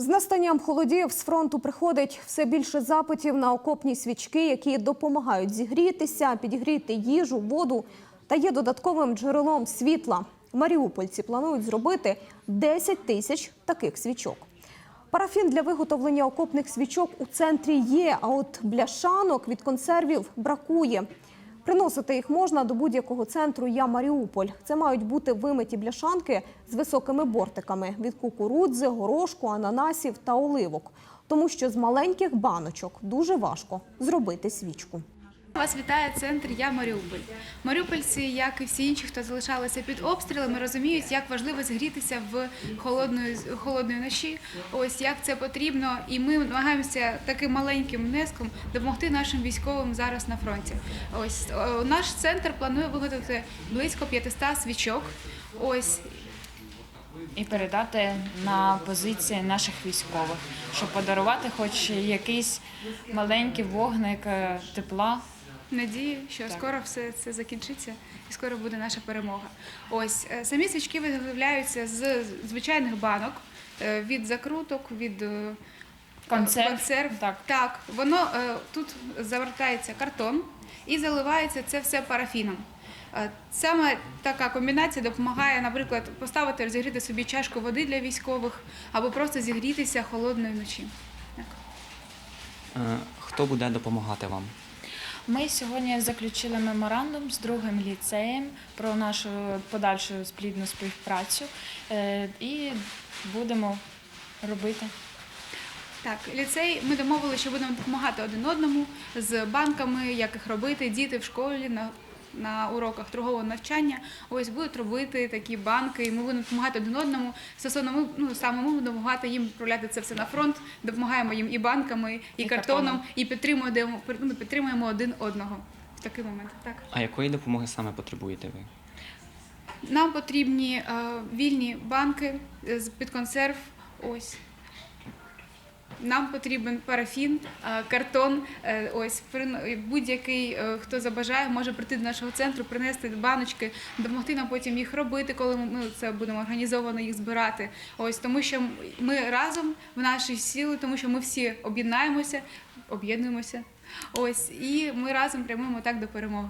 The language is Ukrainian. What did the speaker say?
З настанням холодів з фронту приходить все більше запитів на окопні свічки, які допомагають зігрітися, підігріти їжу, воду та є додатковим джерелом світла. Маріупольці планують зробити 10 тисяч таких свічок. Парафін для виготовлення окопних свічок у центрі є, а от бляшанок від консервів бракує. Приносити їх можна до будь-якого центру Я Маріуполь. Це мають бути вимиті бляшанки з високими бортиками від кукурудзи, горошку, ананасів та оливок. Тому що з маленьких баночок дуже важко зробити свічку. Вас вітає центр Я Маріуполь. Маріупольці, як і всі інші, хто залишалися під обстрілами, розуміють, як важливо зігрітися в холодної холодної ночі. Ось як це потрібно, і ми намагаємося таким маленьким внеском допомогти нашим військовим зараз на фронті. Ось наш центр планує виготовити близько 500 свічок. Ось і передати на позиції наших військових, щоб подарувати хоч якийсь маленький вогник е, тепла. Надії, що скоро все це закінчиться і скоро буде наша перемога. Ось е, самі свічки виготовляються з звичайних банок е, від закруток, від е, Консерв. консерв. Так. так, воно тут завертається картон і заливається це все парафіном. Саме така комбінація допомагає, наприклад, поставити розігріти собі чашку води для військових або просто зігрітися холодної ночі. Так. Хто буде допомагати вам? Ми сьогодні заключили меморандум з другим ліцеєм про нашу подальшу плідну співпрацю е, і будемо робити. Так, ліцей ми домовилися, що будемо допомагати один одному з банками, як їх робити. Діти в школі на, на уроках другого навчання ось будуть робити такі банки, і ми будемо допомагати один одному. Стосовно ми ну саме ми будемо допомагати їм відправляти це все на фронт. Допомагаємо їм і банками, і, І картоном, картоном. і підтримуємо ну, підтримуємо один одного в такий момент. Так. А якої допомоги саме потребуєте ви? Нам потрібні е, вільні банки е, з під консерв. Ось. Нам потрібен парафін, е, картон. Е, Ось будь-який, е, хто забажає, може прийти до нашого центру, принести баночки, допомогти нам потім їх робити, коли ми це будемо організовано їх збирати. Ось тому, що ми разом в нашій сили, тому що ми всі об'єднаємося, об'єднуємося. Ось і ми разом прямуємо так до перемоги.